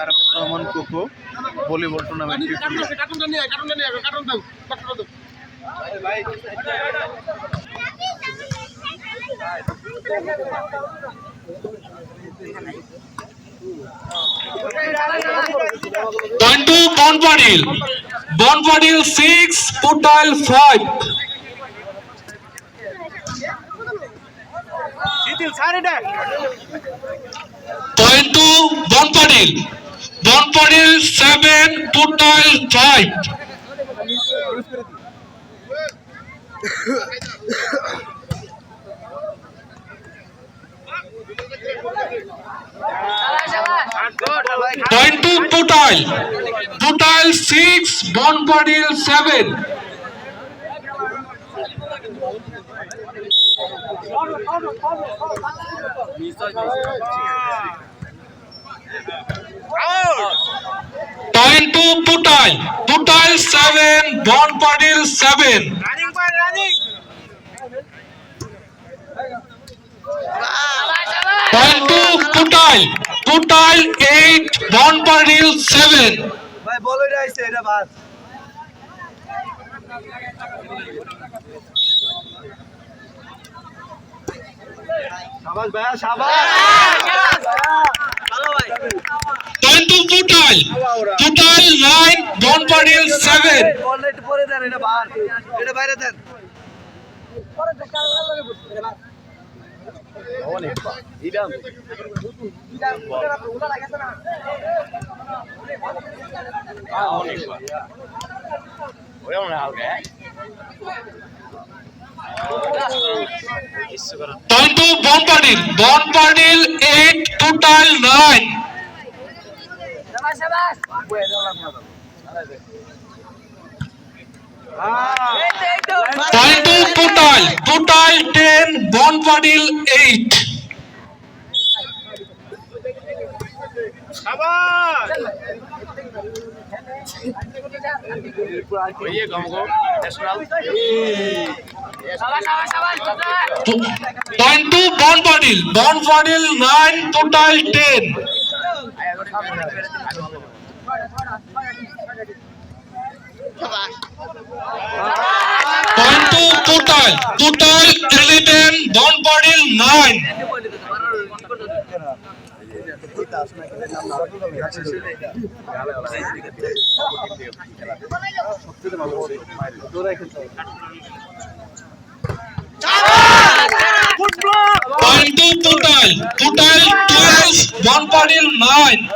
Arafat Rahman Koko volleyball tournament ত্রিপুলিয়া কার্টুনটা নিয়ে কার্টুনটা নিয়ে কার্টুন দাও কার্টুনটা দাও Point to Bonpadil. Bonpadil 6, Putal 5. Point to Bonpadil. Bonpadil 7, Putal 5. Point to Putal. Putal 6, Bonpadil 7. Point to Putal. Putal 7, Bonpadil 7. Point to Putal. Putal 8, Bonpadil 7. ভাই বল এটা আইছে এটা বাস সাবাস ভাইয়া সাবাস Point to Putal. Putal 9, Bonpadil 7. বলটা একটু পরে দেন এটা বার এটা বাইরে দেন Point to Bonpadil. Bonpadil 8, Putal 9. Point 10, 8. Point to Bonpadil. Bonpadil 9, Putal 10. Point to Putal. Putal 11, Bonpadil 9. Point to Putal. Putal 12, Bonpadil 9.